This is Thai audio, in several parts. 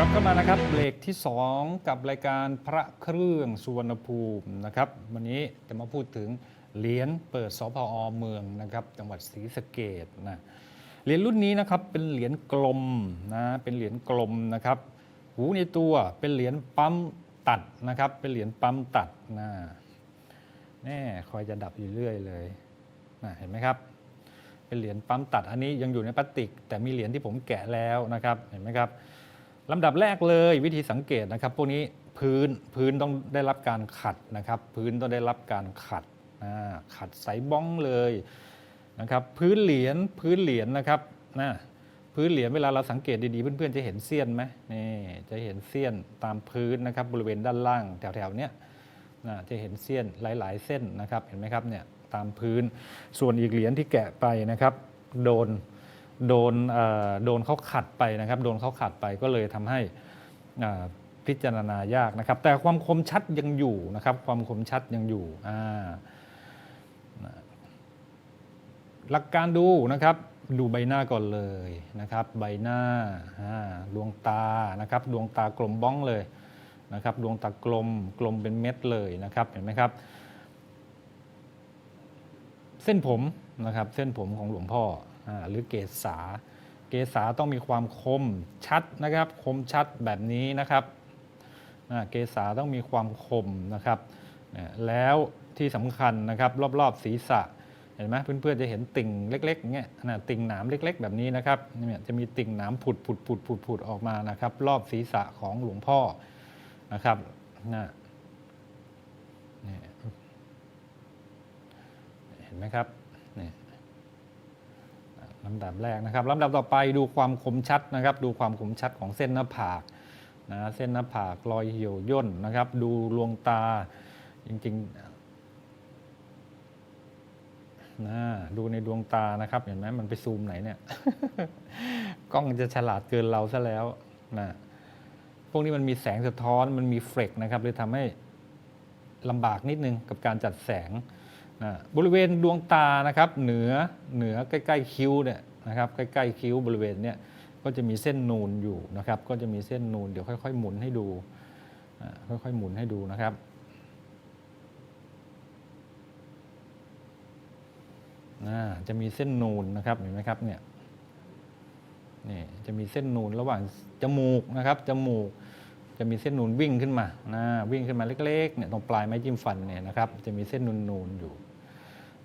กลับเข้ามานะครับเบรกที่ 2 กับรายการพระเครื่องสุวรรณภูมินะครับ วันนี้จะมาพูดถึงเหรียญเปิดสพอเมืองนะครับ จังหวัดศรีสะเกดนะเหรียญรุ่นนี้นะครับเป็นเหรียญกลมนะเป็นเหรียญกลมนะครับ หูในตัวเป็นเหรียญปั๊มตัดนะครับ เป็นเหรียญปั๊มตัดนะแน่คอยจะดับอยู่เรื่อยเลยนะเห็นไหมครับ เป็นเหรียญปั๊มตัดอันนี้ยังอยู่ในพลาสติก แต่มีเหรียญที่ผมแกะแล้วนะครับเห็นไหมครับ ลำดับแรกเลยวิธีสังเกตนะครับ พวกนี้พื้นพื้นต้องได้รับการขัดนะครับ พื้นต้องได้รับการขัดขัดใสบ้องเลยนะครับพื้นเหรียญพื้นเหรียญนะครับนะพื้นเหรียญเวลาเราสังเกตดีๆ เพื่อนๆจะเห็นเสี้ยนไหมนี่จะเห็นเสี้ยนตามพื้นนะครับบริเวณด้านล่างแถวๆเนี้ยนะจะเห็นเสี้ยนหลาย ๆ เส้นนะครับเห็นไหมครับเนี่ยตามพื้นส่วนอีกเหรียญที่แกะไปนะครับ โดน โดนเอ่อโดนเขาขัดไปนะครับ โดนเขาขัดไปก็เลยทำให้พิจารณายากนะครับ แต่ความคมชัดยังอยู่นะครับ ความคมชัดยังอยู่อ่าหลักการดูนะครับ ดูใบหน้าก่อนเลยนะครับ ใบหน้าอ่าดวงตานะครับ ดวงตากลมบ้องเลยนะครับ ดวงตากลมกลมเป็นเม็ดเลยนะครับเห็นไหมครับเส้นผมนะครับเส้นผมของหลวงพ่อ หรือเกศาเกศาต้องมีความคมชัดนะครับ คมชัดแบบนี้นะครับเกศาต้องมีความคมนะครับ แล้วที่สำคัญนะครับรอบๆศีรษะเห็นไหมเพื่อนๆจะเห็นติ่งเล็กๆเงี้ยนะติ่งหนามเล็ก ๆ แบบนี้นะครับเนี่ยจะมีติ่งหนามผุดผุดผุดผุดผุดออกมานะครับ รอบศีรษะของหลวงพ่อนะครับนะเห็นไหมครับนี่ ลำดับแรกนะครับลำดับต่อไปดูความคมชัดนะครับ ดูความคมชัดของเส้นหน้าผากนะเส้นหน้าผากรอยเหี่ยวย่นนะครับ ดูลวงตาจริงๆนะดูในดวงตานะครับเห็นไหมมันไปซูมไหนเนี่ย กล้องจะฉลาดเกินเราซะแล้วนะพวกนี้มันมีแสงสะท้อนมันมีเฟลกนะครับเลยทำให้ลำบากนิดนึงกับการจัดแสง นะบริเวณดวงตานะครับเหนือเหนือใกล้ๆคิ้วเนี่ยนะครับใกล้ๆคิ้วบริเวณเนี่ยก็จะมีเส้นนูนอยู่นะครับ ก็จะมีเส้นนูนเดี๋ยวค่อยๆหมุนให้ดูค่อยๆหมุนให้ดูนะครับจะมีเส้นนูนนะครับเห็นไหมครับเนี่ยนี่จะมีเส้นนูนระหว่างจมูกนะครับจมูกจะมีเส้นนูนวิ่งขึ้นมานะวิ่งขึ้นมาเล็กๆเนี่ยตรงปลายไม้จิ้มฟันเนี่ยนะครับ จะมีเส้นนูนๆอยู่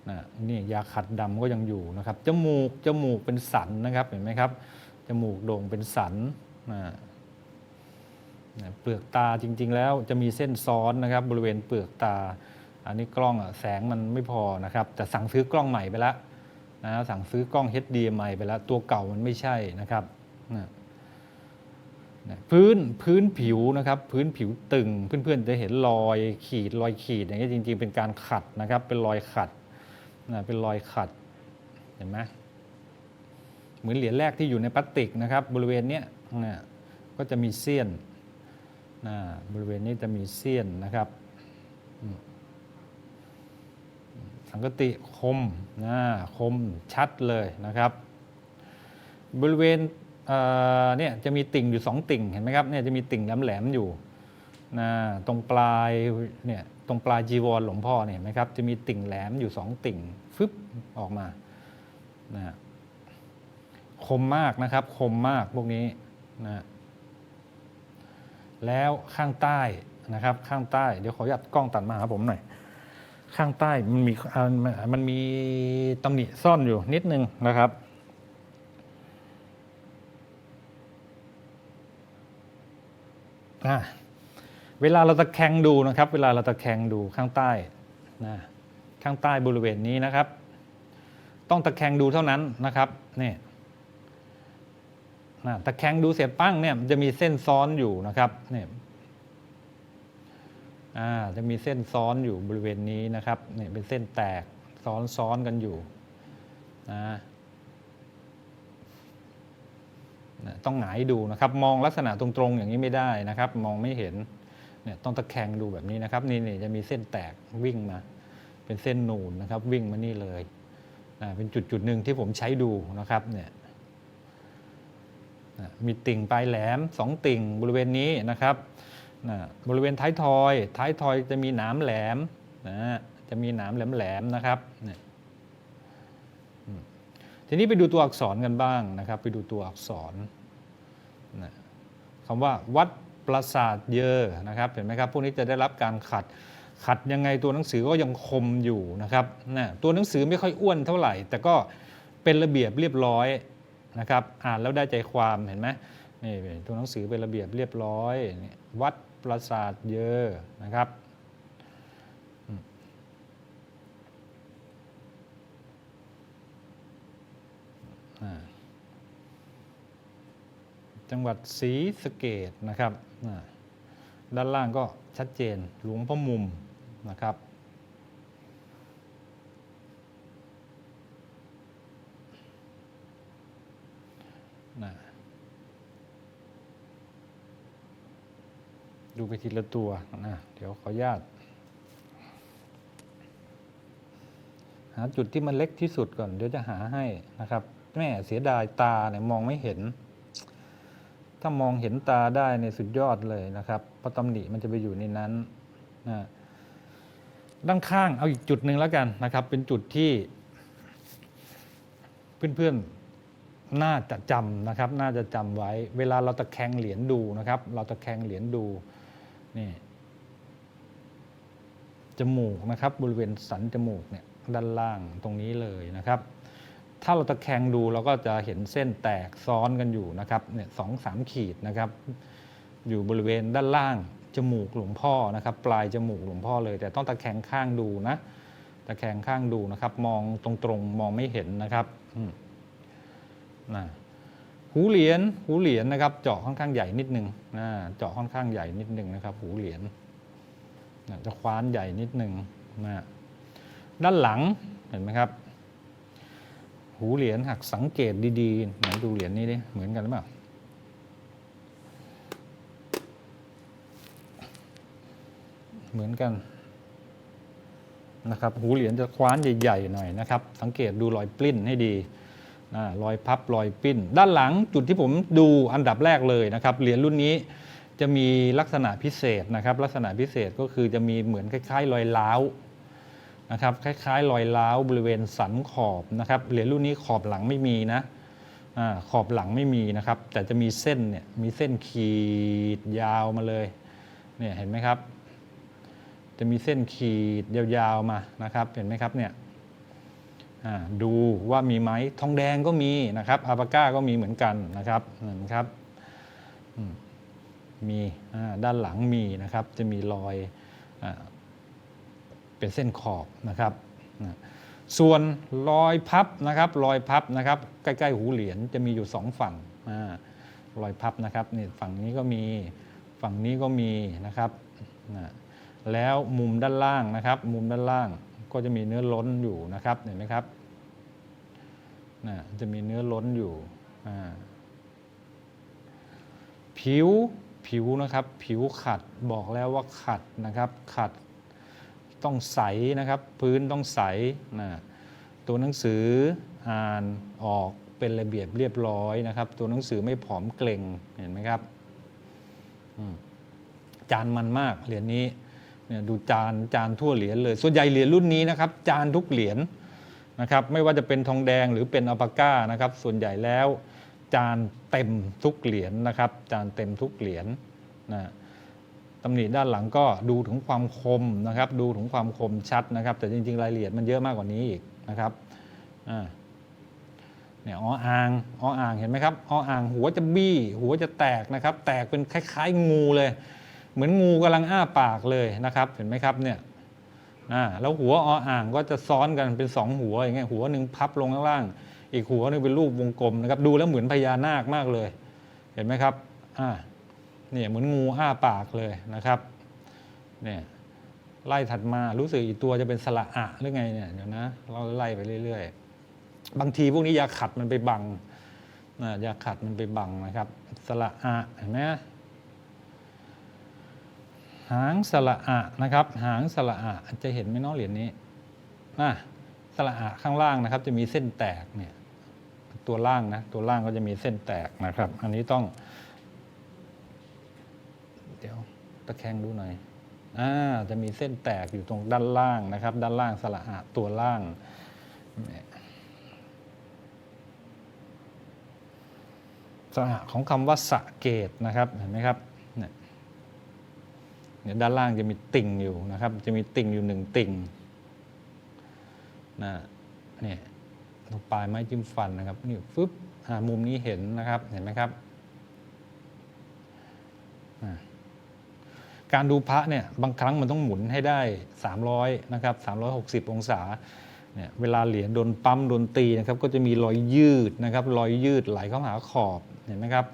นะนี่ยาขัดดำก็ยังอยู่นะครับจมูกจมูกเป็นสันนะครับเห็นไหมครับจมูกโด่งเป็นสันนะนะเปลือกตาจริง ๆ แล้วจะมีเส้นซ้อนนะครับ บริเวณเปลือกตา อันนี้กล้องอแสงมันไม่พอนะครับแต่สั่งซื้อกล้องใหม่ไปแล้วนะสั่งซื้อกล้อง HDMI ไปแล้วตัวเก่ามันไม่ใช่นะครับนะพื้นพื้นผิวนะครับพื้นผิวตึงเพื่อนๆจะเห็นรอยขีดรอยขีดอย่างนี้จริง ๆ เป็นการขัดนะครับเป็นรอยขัด นะเป็นรอยขัดเห็นไหมเหมือนเหรียญแรกที่อยู่ในพลาสติกนะครับ บริเวณเนี้ยนะก็จะมีเสี้ยนนะบริเวณนี้จะมีเสี้ยนนะครับสังกติคมนะคมชัดเลยนะครับ บริเวณเนี่ยจะมีติ่งอยู่สองติ่งเห็นไหมครับเนี่ยจะมีติ่งแหลมๆอยู่ นะตรงปลายเนี่ยตรงปลายจีวรหลวงพ่อเนี่ยเห็นไหมครับจะมีติ่งแหลมอยู่สองติ่งฟึบออกมานะคมมากนะครับ คมมากพวกนี้นะแล้วข้างใต้นะครับ ข้างใต้เดี๋ยวขออนุญาตกล้องตัดมาหาผมหน่อยข้างใต้มันมีมันมีตำหนิซ่อนอยู่นิดนึงนะครับอะ เวลาเราตะแคงดูนะครับ เวลาเราตะแคงดูข้างใต้นะข้างใต้บริเวณนี้นะครับ ต้องตะแคงดูเท่านั้นนะครับนี่นะตะแคงดูเสร็จปั้งเนี่ยจะมีเส้นซ้อนอยู่นะครับเนี่ยอ่าจะมีเส้นซ้อนอยู่บริเวณนี้นะครับเนี่ยเป็นเส้นแตกซ้อนซ้อนกันอยู่นะต้องหงายดูนะครับ มองลักษณะตรงๆ อย่างนี้ไม่ได้นะครับ มองไม่เห็น เนี่ยต้องตะแคงดูแบบนี้นะครับนี่นี่จะมีเส้นแตกวิ่งมา เป็นเส้นนูนนะครับ วิ่งมานี่เลยเป็นจุดจุดหนึ่งที่ผมใช้ดูนะครับเนี่ยนะมีติ่งปลายแหลมสองติ่งบริเวณนี้นะครับนะบริเวณท้ายทอย ท้ายทอยจะมีหนามแหลมนะจะมีหนามแหลมๆนะครับเนี่ยทีนี้ไปดูตัวอักษรกันบ้างนะครับ ไปดูตัวอักษรนะคำว่าวัด ปราสาทเยอนะครับเห็นไหมครับพวกนี้จะได้รับการขัดขัดยังไงตัวหนังสือก็ยังคมอยู่นะครับนะตัวหนังสือไม่ค่อยอ้วนเท่าไหร่ แต่ก็เป็นระเบียบเรียบร้อยนะครับอ่านแล้วได้ใจความเห็นไหมนี่ตัวหนังสือเป็นระเบียบเรียบร้อย วัดปราสาทเยอนะครับอ่า จังหวัดศรีสะเกดนะครับ ด้านล่างก็ชัดเจนหลวงพ่อมุมนะครับ ดูไปทีละตัวนะเดี๋ยวขออนุญาตหาจุดที่มันเล็กที่สุดก่อนเดี๋ยวจะหาให้นะครับแม่เสียดายตาเนี่ยมองไม่เห็น ถ้ามองเห็นตาได้ในสุดยอดเลยนะครับ เพราะตำหนิมันจะไปอยู่ในนั้นนะด้านข้างเอาอีกจุดหนึ่งแล้วกันนะครับ เป็นจุดที่ เพื่อนๆน่าจะจำนะครับ น่าจะจำไว้ เวลาเราตะแคงเหรียญดูนะครับ เราตะแคงเหรียญดูนี่จมูกนะครับ บริเวณสันจมูกเนี่ยด้านล่างตรงนี้เลยนะครับ ถ้าเราตะแคงดูเราก็จะเห็นเส้นแตกซ้อนกันอยู่นะครับเนี่ยสองสามขีดนะครับ อยู่บริเวณด้านล่างจมูกหลวงพ่อนะครับ ปลายจมูกหลวงพ่อเลย แต่ต้องตะแคงข้างดูนะตะแคงข้างดูนะครับ มองตรงๆมองไม่เห็นนะครับนะหูเหรียญหูเหรียญนะครับ เจาะค่อนข้างใหญ่นิดนึงนะเจาะค่อนข้างใหญ่นิดนึงนะครับ หูเหรียญจะคว้านใหญ่นิดนึงนะด้านหลังเห็นไหมครับ หูเหรียญหักสังเกตดีๆ ไหนดูเหรียญนี้ดิ เหมือนกันหรือเปล่า เหมือนกันนะครับ หูเหรียญจะคว้านใหญ่ๆหน่อยนะครับ สังเกตดูรอยปลิ้นให้ดีนะรอยพับรอยปิ้น ด้านหลังจุดที่ผมดูอันดับแรกเลยนะครับ เหรียญรุ่นนี้จะมีลักษณะพิเศษนะครับ ลักษณะพิเศษก็คือจะมีเหมือนคล้ายๆ รอยล้าว นะครับคล้ายๆ รอยร้าวบริเวณสันขอบนะครับเหรียญรุ่นนี้ขอบหลังไม่มีนะอขอบหลังไม่มีนะครับ แต่จะมีเส้นเนี่ยมีเส้นขีดยาวมาเลยเนี่ยเห็นไหมครับ จะมีเส้นขีดยาวๆมานะครับเห็นไหมครับเนี่ยดูว่ามีไหมทองแดงก็มีนะครับอาปาก้าก็มีเหมือนกันนะครับเห็นไหมครับมีด้านหลังมีนะครับจะมีรอยอ เป็นเส้นขอบนะครับส่วนรอยพับนะครับรอยพับนะครับใกล้ๆหูเหรียญจะมีอยู่สองฝั่งรอยพับนะครับนี่ฝั่งนี้ก็มีฝั่งนี้ก็มีนะครับแล้วมุมด้านล่างนะครับ มุมด้านล่างก็จะมีเนื้อล้นอยู่นะครับเห็นไหมครับนะจะมีเนื้อล้นอยู่ผิวผิวนะครับ ผิวขัดบอกแล้วว่าขัดนะครับ ขัด ต้องใสนะครับ พื้นต้องใสนะตัวหนังสืออ่านออกเป็นระเบียบเรียบร้อยนะครับ ตัวหนังสือไม่ผอมเกร็งเห็นไหมครับจานมันมากเหรียญนี้เนี่ยดูจานจานทั่วเหรียญเลย ส่วนใหญ่เหรียญรุ่นนี้นะครับ จานทุกเหรียญนะครับ ไม่ว่าจะเป็นทองแดงหรือเป็นอัลปาก้านะครับ ส่วนใหญ่แล้ว จานเต็มทุกเหรียญนะครับ จานเต็มทุกเหรียญนะ ตำหนิด้านหลังก็ดูถึงความคมนะครับ ดูถึงความคมชัดนะครับ แต่จริงๆ รายละเอียดมันเยอะมากกว่านี้อีกนะครับเนี่ยอ้ออ่างอ้ออ่างเห็นไหมครับอ้ออ่างหัวจะบี้ หัวจะแตกนะครับ แตกเป็นคล้ายๆ งูเลย เหมือนงูกำลังอ้าปากเลยนะครับ เห็นไหมครับเนี่ยแล้วหัวอ้ออ่างก็จะซ้อนกันเป็นสองหัวอย่างเงี้ยหัวหนึ่งพับลงข้างล่าง อีกหัวหนึ่งเป็นรูปวงกลมนะครับ ดูแล้วเหมือนพญานาคมากเลย เห็นไหมครับอ่า เนี่ยเหมือนงูอ้าปากเลยนะครับเนี่ยไล่ถัดมารู้สึกอีกตัวจะเป็นสระอะหรือไงเนี่ยเดี๋ยวนะเราไล่ไปเรื่อย ๆ บางทีพวกนี้ยาขัดมันไปบังนะยาขัดมันไปบังนะครับสระอะเห็นไหมหางสระอะนะครับ หางสระอะจะเห็นไหมน้องเหรียญนี้นะสระอะข้างล่างนะครับ จะมีเส้นแตกเนี่ยตัวล่างนะตัวล่างก็จะมีเส้นแตกนะครับ อันนี้ต้อง เดี๋ยว ตะแคงดูหน่อยอ่าจะมีเส้นแตกอยู่ตรงด้านล่างนะครับ ด้านล่างสระอะตัวล่างเนี่ยสระของคำว่าสะเกตนะครับเห็นไหมครับเนี่ยด้านล่างจะมีติ่งอยู่นะครับ จะมีติ่งอยู่หนึ่งติ่งนะเนี่ยตรงปลายไม้จิ้มฟันนะครับนี่ฟึบอ่ามุมนี้เห็นนะครับเห็นไหมครับอ่า การดูพระเนี่ยบางครั้งมันต้องหมุนให้ได้ 300นะครับ360 องศาเนี่ยเวลาเหรียญโดนปั๊มโดนตีนะครับก็จะมีรอยยืดนะครับรอยยืดไหลเข้าหาขอบเห็นไหมครับ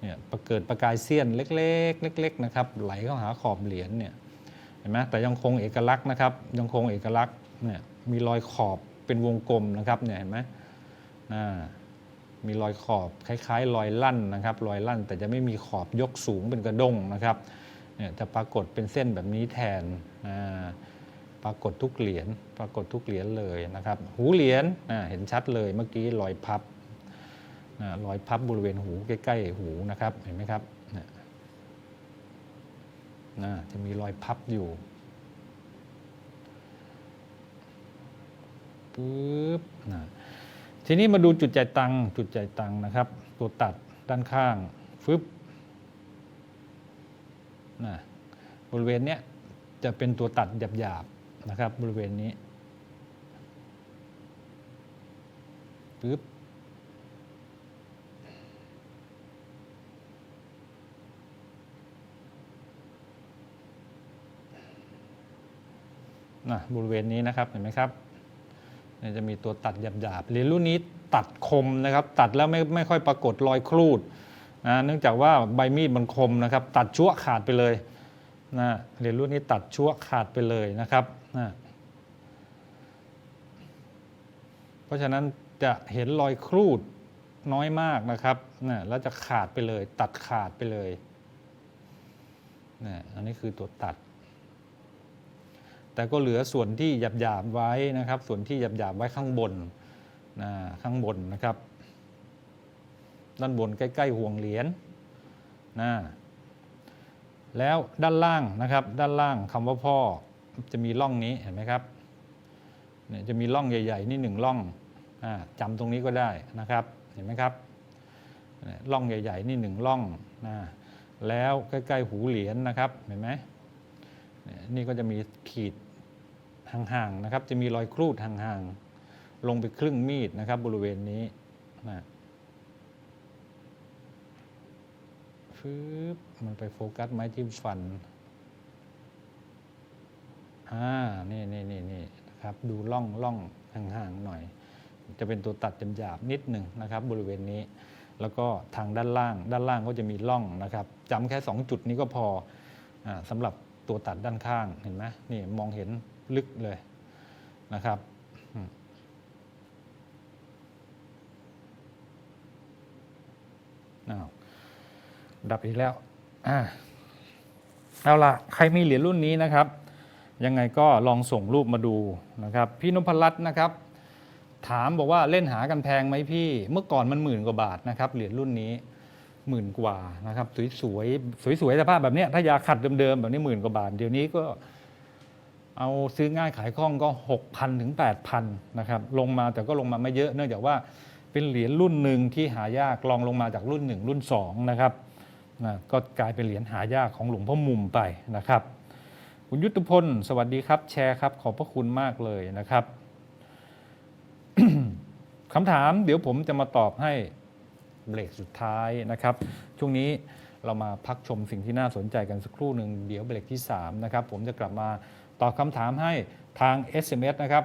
เนี่ยเกิดประกายเสี้ยนเล็กๆเล็กๆนะครับไหลเข้าหาขอบเหรียญเนี่ยเห็นไหมแต่ยังคงเอกลักษณ์นะครับยังคงเอกลักษณ์เนี่ยมีรอยขอบเป็นวงกลมนะครับเนี่ยเห็นไหมอ่ามีรอยขอบคล้าย ๆ รอยลั่นนะครับรอยลั่น แต่จะไม่มีขอบยกสูงเป็นกระด้งนะครับ เนี่ยจะปรากฏเป็นเส้นแบบนี้แทนปรากฏทุกเหรียญปรากฏทุกเหรียญเลยนะครับ หูเหรียญเห็นชัดเลยเมื่อกี้รอยพับรอยพับบริเวณหูใกล้ๆหูนะครับเห็นไหมครับจะมีรอยพับอยู่ปึ๊บนะทีนี้มาดูจุดจ่ายตังค์จุดจ่ายตังค์นะครับ ตัวตัดด้านข้างฟึบ นะบริเวณเนี้ยจะเป็นตัวตัดหยาบๆนะครับ บริเวณนี้ปึ๊บนะบริเวณนี้นะครับเห็นไหมครับจะมีตัวตัดหยาบๆเหรียญรุ่นนี้ตัดคมนะครับ ตัดแล้วไม่ไม่ค่อยปรากฏรอยครูด นะเนื่องจากว่าใบมีดมันคมนะครับ ตัดชั่วขาดไปเลยนะเหรียญรุ่นนี้ตัดชั่วขาดไปเลยนะครับนะเพราะฉะนั้นจะเห็นรอยครูดน้อยมากนะครับนะแล้วจะขาดไปเลย ตัดขาดไปเลยนะอันนี้คือตัวตัด แต่ก็เหลือส่วนที่หยาบๆไว้นะครับ ส่วนที่หยาบๆไว้ข้างบนนะข้างบนนะครับ ด้านบนใกล้ๆห่วงเหรียญนะแล้วด้านล่างนะครับ ด้านล่างคำว่าพ่อจะมีร่องนี้เห็นไหมครับเนี่ยจะมีร่องใหญ่ ๆ นี่หนึ่งร่องอาจำตรงนี้ก็ได้นะครับเห็นไหมครับร่องใหญ่ ๆ นี่หนึ่งร่องนะแล้วใกล้ๆหูเหรียญนะครับเห็นไหมนี่ยนี่ก็จะมีขีดห่างๆนะครับ จะมีรอยครูดห่างๆลงไปครึ่งมีดนะครับ บริเวณนี้นะ ฟืบมันไปโฟกัสไม้จิ้มฟันอ่านี่นี่นี่นี่นะครับดูล่องล่องห่างๆหน่อย จะเป็นตัวตัดหยาบๆนิดหนึ่งนะครับ บริเวณนี้ แล้วก็ทางด้านล่าง ด้านล่างก็จะมีล่องนะครับจำแค่ 2 จุดนี้ก็พออสำหรับตัวตัดด้านข้างเห็นไหมนี่มองเห็นลึกเลยนะครับอ้าว ดับอีกแล้วอ่าเอาละใครมีเหรียญรุ่นนี้นะครับ ยังไงก็ลองส่งรูปมาดูนะครับ พี่นพรัตน์นะครับ ถามบอกว่าเล่นหากันแพงไหมพี่ เมื่อก่อนมันหมื่นกว่าบาทนะครับ เหรียญรุ่นนี้หมื่นกว่านะครับ สวยๆสวยๆสภาพแบบนี้ถ้ายาขัดเดิมๆแบบนี้หมื่นกว่าบาท เดี๋ยวนี้ก็เอาซื้อง่ายขายคล่องก็ 6,000ถึง8,000นะครับลงมาแต่ก็ลงมาไม่เยอะ เนื่องจากว่าเป็นเหรียญรุ่นหนึ่งที่หายากลองลงมาจากรุ่น 1 รุ่น2นะครับ นะก็กลายเป็นเหรียญหายากของหลวงพ่อมุมไปนะครับ คุณยุทธพล สวัสดีครับ แชร์ครับ ขอบพระคุณมากเลยนะครับคำถามเดี๋ยวผมจะมาตอบให้เบรกสุดท้ายนะครับ ช่วงนี้เรามาพักชมสิ่งที่น่าสนใจกันสักครู่หนึ่งเดี๋ยวเบรกที่ 3 นะครับ ผมจะกลับมาตอบคำถามให้ทาง SMS นะครับ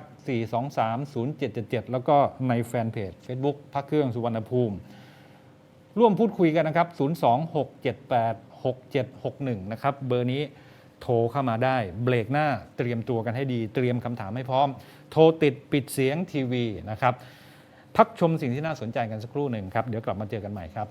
4230777 แล้วก็ในแฟนเพจ Facebook พักเครื่องสุวรรณภูมิ ร่วมพูดคุยกันนะครับ 026786761 นะครับ เบอร์นี้โทรเข้ามาได้ เบรกหน้าเตรียมตัวกันให้ดี เตรียมคำถามให้พร้อม โทรติดปิดเสียงทีวีนะครับ พักชมสิ่งที่น่าสนใจกันสักครู่หนึ่งครับ เดี๋ยวกลับมาเจอกันใหม่ครับ